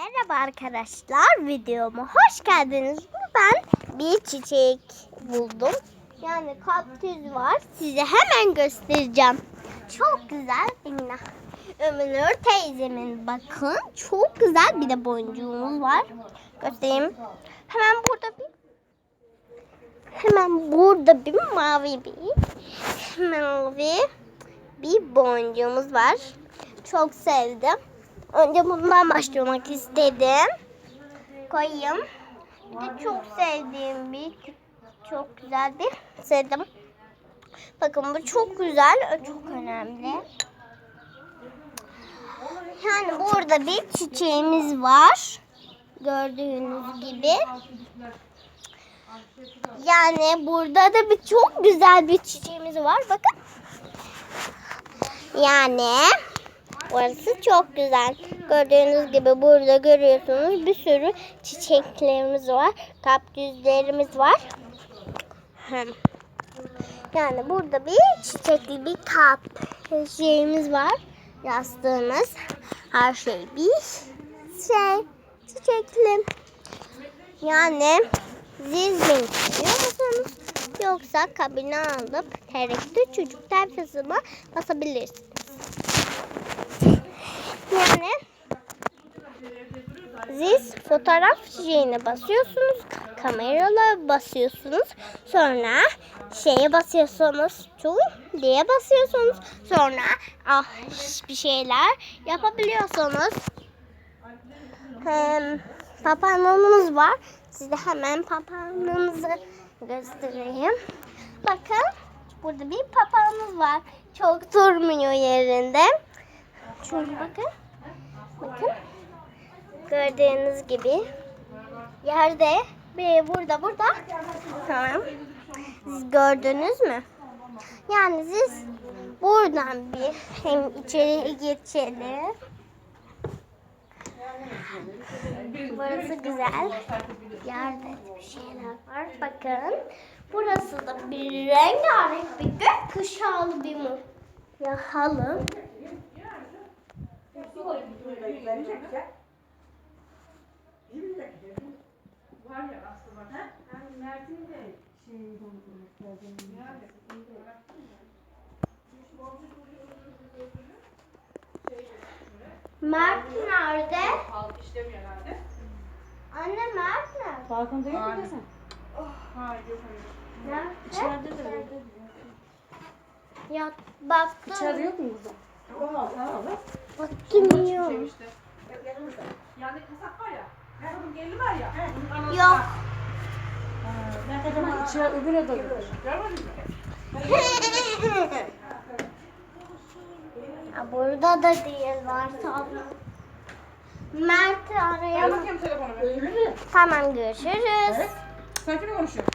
Merhaba arkadaşlar videoma hoş geldiniz. Ben bir çiçek buldum. Yani kaktüs var. Size hemen göstereceğim. Çok güzel. Emine. Ömür teyzemin bakın. Çok güzel bir de boncuğumuz var. Göstereyim. Hemen burada bir hemen burada bir mavi bir mavi bir boncuğumuz var. Çok sevdim. Önce bundan başlamak istedim. Koyayım. Bir de çok sevdiğim bir çok güzel bir sevdim. Bakın bu çok güzel, çok önemli. Yani burada bir çiçeğimiz var. Gördüğünüz gibi. Yani burada da bir çok güzel bir çiçeğimiz var. Bakın. Yani Burası çok güzel. Gördüğünüz gibi burada görüyorsunuz bir sürü çiçeklerimiz var. Kaktüslerimiz var. Yani burada bir çiçekli bir kap şeyimiz var. Yastığımız. Her şey bir şey çiçekli. Yani siz beni istiyor? Yoksa kabine alıp TRT çocuk tayfasıma basabilirsiniz. Yani siz fotoğraf şeyine basıyorsunuz, kameralara basıyorsunuz, sonra şeye basıyorsunuz, tu diye basıyorsunuz, sonra ah bir şeyler yapabiliyorsunuz. Hem papağanımız var. Size hemen papağanımızı göstereyim. Bakın burada bir papağanımız var. Çok durmuyor yerinde. Şöyle bakın. Bakın. Gördüğünüz gibi yerde ve burada burada. Tamam. Siz gördünüz mü? Yani siz buradan bir hem içeri geçelim. Burası güzel. Yerde bir şeyler var. Bakın. Burası da bir rengarenk bir gök kuşağı bir mu. Ya halı. Var ya aslında. Ha? Mert nerede? Halk işlemiyor herhalde. Anne Mert nerede? Balkonda yok mu kızım? Hayır yok hayır. Nerede? İçeride de evde. Ya baktım. İçeride yok mu burada? Baktım yok. Şey işte. Yani kasap var ya. Kasabın gelini var ya. onun anası Yok. var. Ben de mi? Ya burada da değil var. Mert'i Ver arayalım. bakayım telefonu ver. Tamam görüşürüz. Sen kimle konuşuyorsun?